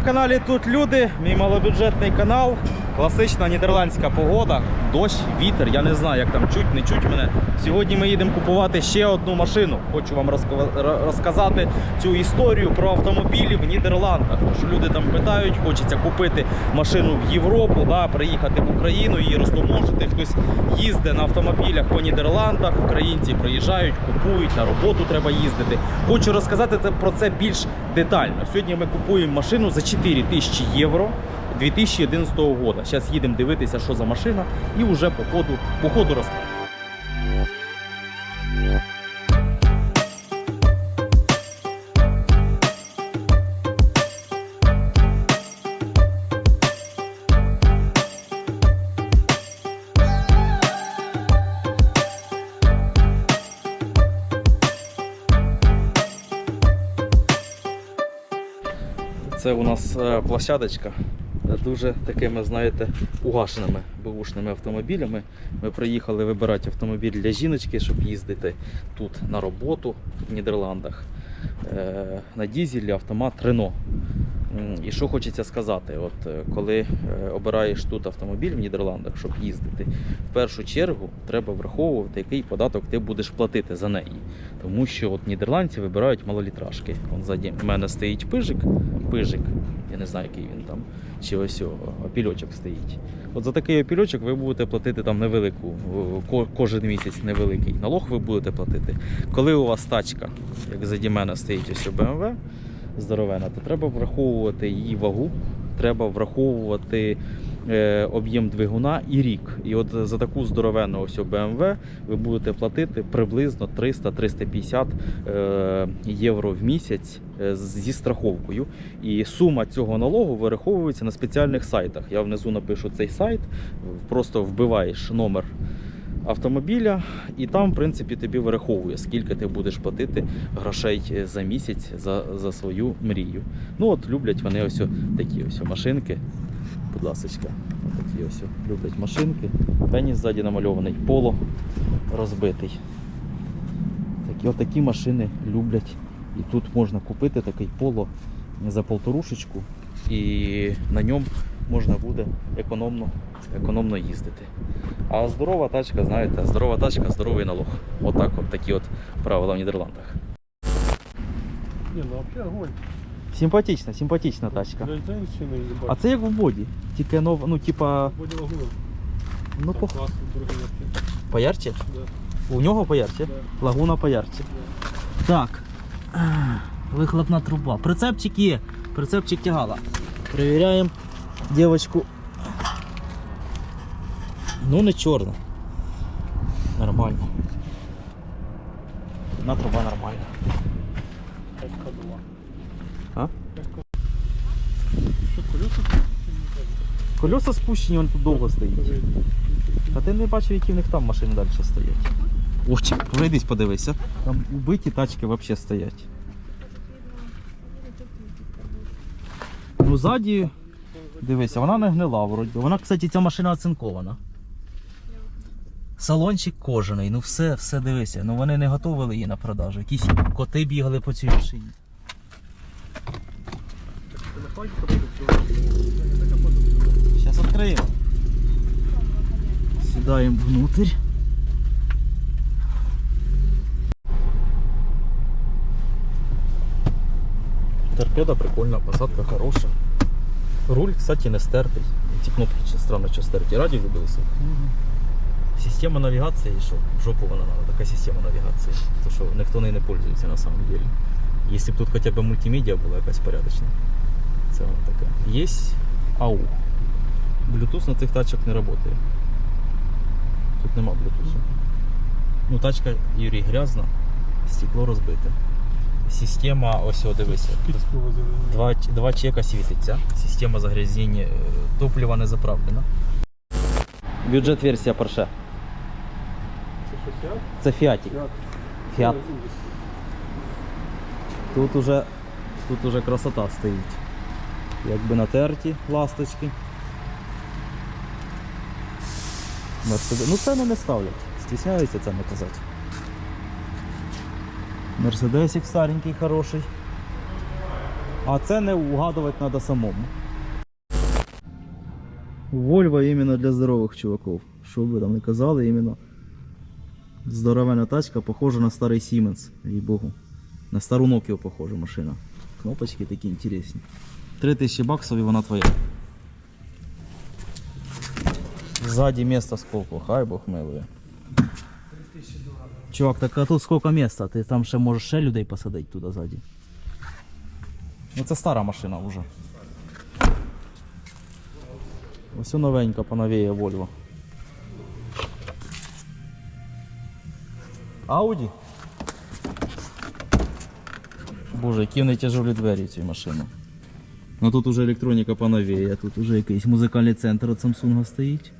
на каналі Тут Люди, мій малобюджетний канал. Класична нідерландська погода, дощ, вітер. Я не знаю, як там чуть, не чуть мене. Сьогодні ми їдемо купувати ще одну машину. Хочу вам розказати цю історію про автомобілі в Нідерландах. Що люди там питають, хочеться купити машину в Європу, да, приїхати в Україну, її розтоможити. Хтось їздить на автомобілях по Нідерландах. Українці приїжджають, купують, на роботу треба їздити. Хочу розказати про це більш детально. Сьогодні ми купуємо машину за 4 тисячі євро 2011 року. Зараз їдемо дивитися, що за машина, і вже по ходу, по ходу розкажемо. Це у нас е, площадочка дуже такими, знаєте, угашеними бушними автомобілями. Ми приїхали вибирати автомобіль для жіночки, щоб їздити тут на роботу в Нідерландах. Е, На дізелі автомат. М, І що хочеться сказати, от е, коли е, обираєш тут автомобіль в Нідерландах, щоб їздити, в першу чергу треба враховувати, який податок ти будеш платити за неї. Тому що от нідерландці вибирають малолітражки. Вон ззаді в мене стоїть пижик, пижик, я не знаю, який він там, чи ось опільочок стоїть. От за такий опільочок ви будете платити там невелику, кожен місяць невеликий налог ви будете платити. Коли у вас тачка, як заді мене стоїть ось BMW, здоровена, то треба враховувати її вагу, треба враховувати об'єм двигуна і рік. І от за таку здоровенну ось BMW ви будете платити приблизно 300-350 е, євро в місяць е, зі страховкою. І сума цього налогу вираховується на спеціальних сайтах. Я внизу напишу цей сайт, просто вбиваєш номер автомобіля, і там, в принципі, тобі вираховує, скільки ти будеш платити грошей е, за місяць за, за свою мрію. Ну от люблять вони ось такі ось машинки. Будь ласка, такі ось люблять машинки. Пеніс ззаді намальований, поло розбитий. Такі отакі машини люблять. І тут можна купити такий поло за полторушечку, і на ньому можна буде економно, економно їздити. А здорова тачка, знаєте, здорова тачка, здоровий налог. Отак от такі от правила в Нідерландах. Не, ну вообще огонь. Симпатична, симпатична тачка. Для женщины. А це як в боді. Тільки нов, ну, типа, ну по... поярче? Да, У нього поярче? да, Лагуна поярче. да. Так. Вихлопна труба. Прицепчик є. Прицепчик тягала. Перевіряємо дівчинку. Ну не чорна. Нормально. Одна труба нормальна. Пять ходова. А? Что, колеса? Колеса спущені, вони тут довго стоїть. Та ти не бачив, які в них там машини далі стоять. Ось, пройдись, подивися. Там убиті тачки взагалі стоять. Ну, ззаді, дивися, вона не гнила вроді. Вона, кстати, ця машина оцинкована. Салончик кожаний, ну все, все дивися. Ну вони не готували її на продажу. Якісь коти бігали по цій машині. Зараз відкриємо. Сідаємо внутрь. Торпеда прикольна, посадка хороша. Руль, кстати, не стертий. Ці кнопки странно, що стерті. Радіо любилися. Система навігації, що в жопу вона надо, така система навігації. То що ніхто нею не пользується на самом деле. Якщо б тут хоча б мультимедіа була якась порядочна. Це воно таке. Є АУ. Bluetooth на цих тачках не працює. Тут нема Bluetooth. Ну, тачка, Юрій, грязна, стекло розбите. Система, ось о, дивися. Два, два чека світиться. Система загрязнення, е, топлива не заправлена. Бюджет версія Porsche. Це Фіатік. Фіат. Тут уже, тут уже красота стоїть. Якби натерті ласточки. Мерседес. Ну ціни не ставлять. Стісняються це не казати. Мерседесик старенький, хороший. А це не угадувати треба самому. Вольво іменно для здорових чуваків. Що ви там не казали, іменно здоровенна тачка, похожа на старий Siemens, їй богу. На стару Nokia похожа машина. Кнопочки такі інтересні. 3000 баксів і вона твоя. Ззаді місто сколько, хай Бог милує. Чувак, так а тут сколько міста? Ти там ще можеш ще людей посадити туди ззаді. Ну це стара машина вже. Ось новенька, поновіє Volvo. Audi? Боже, які вони тяжелі двері в цій машині. Ну тут уже електроніка поновіє, тут уже якийсь музикальний центр від Samsung стоїть.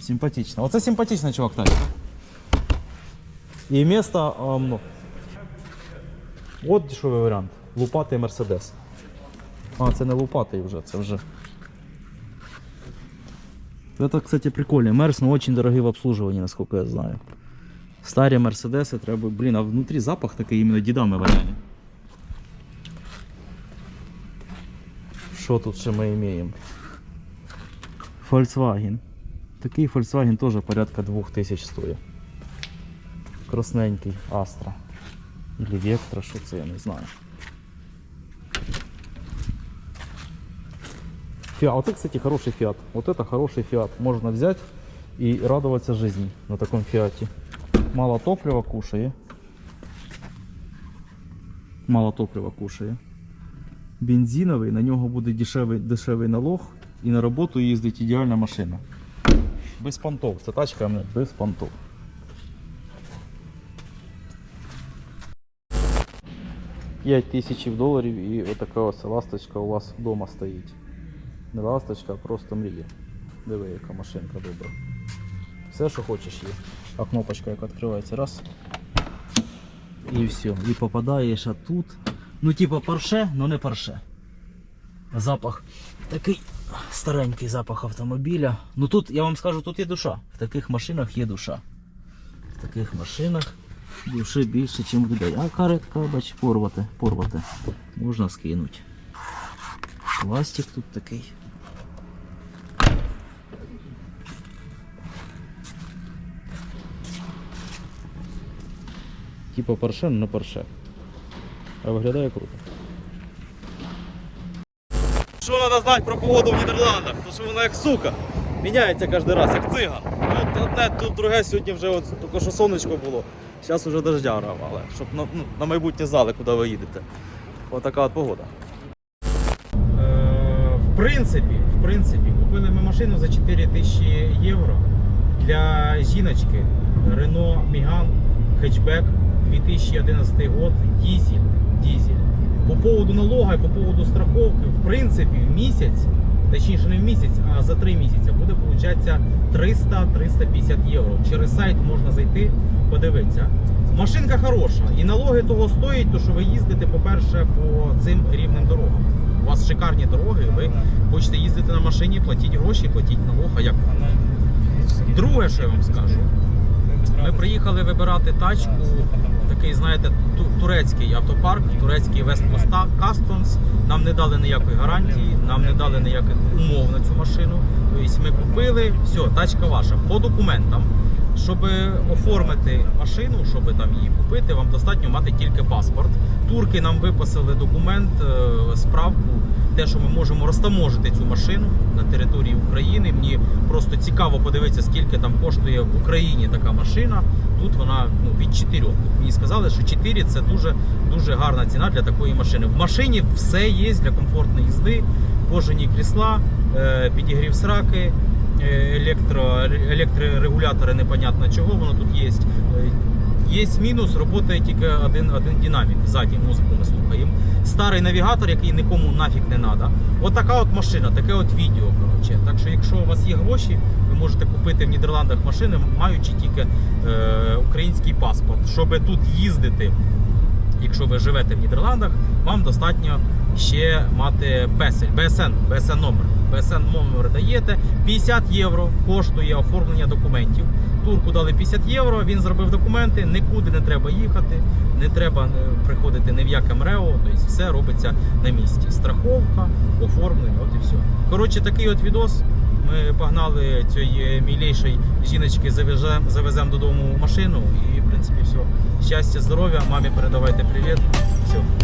Симпатично. Оце симпатичний чувак тачка. І місто а, много. От дешевий варіант. Лупатий Мерседес. А, це не лупатий вже, це вже. Это, кстати, прикольно. Мерс, но очень дорогие в обслуживании, насколько я знаю. Старі Мерседеси треба, блін, а внутрі запах такий іменно дідами воняє. Що тут ще ми маємо? Volkswagen. Такий Volkswagen теж порядка 2000 стоїть. Красненький Astra. Или Vectra, що це, я не знаю. Фиат. Вот это, кстати, хороший фиат. Вот это хороший фиат. Можно взять и радоваться жизни на таком фиате. Мало топлива кушає. Мало топлива кушає. Бензиновий, на нього буде дешевий, дешевий налог і на роботу їздить ідеальна машина. Без понтов. Це тачка без понтов. П'ять тисяч доларів і отака ось ласточка у вас вдома стоїть. Не ласточка, а просто мрія. Диви, яка машинка добра. Все, що хочеш є. А кнопочка, яка відкривається, раз. І все. І попадаєш а тут. Ну, типа парше, але не парше. Запах такий старенький запах автомобіля. Ну тут, я вам скажу, тут є душа. В таких машинах є душа. В таких машинах душі більше, ніж людей. А каретка, бач, порвати, порвати. Можна скинути. Пластик тут такий. Типа парше, але не парше. А виглядає круто. Що треба знати про погоду в Нідерландах? То що вона як сука. Міняється кожен раз, як циган. Тут одне, тут друге сьогодні вже от, тільки що сонечко було. Зараз вже дождя але щоб на, ну, на майбутнє знали, куди ви їдете. Отака от погода. Е, В принципі, в принципі, купили ми машину за 4 тисячі євро для жіночки Renault Megane хетчбек 2011 год. По поводу налога і по поводу страховки, в принципі, в місяць, точніше не в місяць, а за 3 місяці буде получатися 300-350 євро. Через сайт можна зайти, подивитися. Машинка хороша, і налоги того стоять, то що ви їздите, по-перше, по цим рівним дорогам. У вас шикарні дороги, ви хочете їздити на машині, платіть гроші, платіть налог. А як? Друге, що я вам скажу, ми приїхали вибирати тачку, такий, знаєте, турецький автопарк, турецький West Customs. Нам не дали ніякої гарантії, нам не дали ніяких умов на цю машину. Тобто ми купили, все, тачка ваша. По документам, щоб оформити машину, щоб там її купити, вам достатньо мати тільки паспорт. Турки нам виписали документ, е, справку, те, що ми можемо розтаможити цю машину на території України. Мені просто цікаво подивитися, скільки там коштує в Україні така машина. Тут вона ну, від 4. Мені сказали, що 4 це дуже, дуже гарна ціна для такої машини. В машині все є для комфортної їзди, кожані крісла, е, підігрів сраки, електро, електрорегулятори непонятно чого, воно тут є. Е, Є мінус, працює тільки один, один динамік. Ззаді музику ми слухаємо. Старий навігатор, який нікому нафіг не треба. От така от машина, таке от відео. Коротше. Так що, якщо у вас є гроші, ви можете купити в Нідерландах машини, маючи тільки е, український паспорт. Щоб тут їздити, якщо ви живете в Нідерландах, вам достатньо ще мати бесель, БСН, БСН номер. БСН номер даєте. 50 євро коштує оформлення документів. Турку дали 50 євро, він зробив документи, нікуди не треба їхати, не треба е, приходити ні в яке МРЕО, тобто все робиться на місці. Страховка, оформлення, от і все. Коротше, такий от відос. Ми погнали цієї мілейшої жіночки, завеземо завезем додому машину і, в принципі, все. Щастя, здоров'я, мамі передавайте привіт. Все.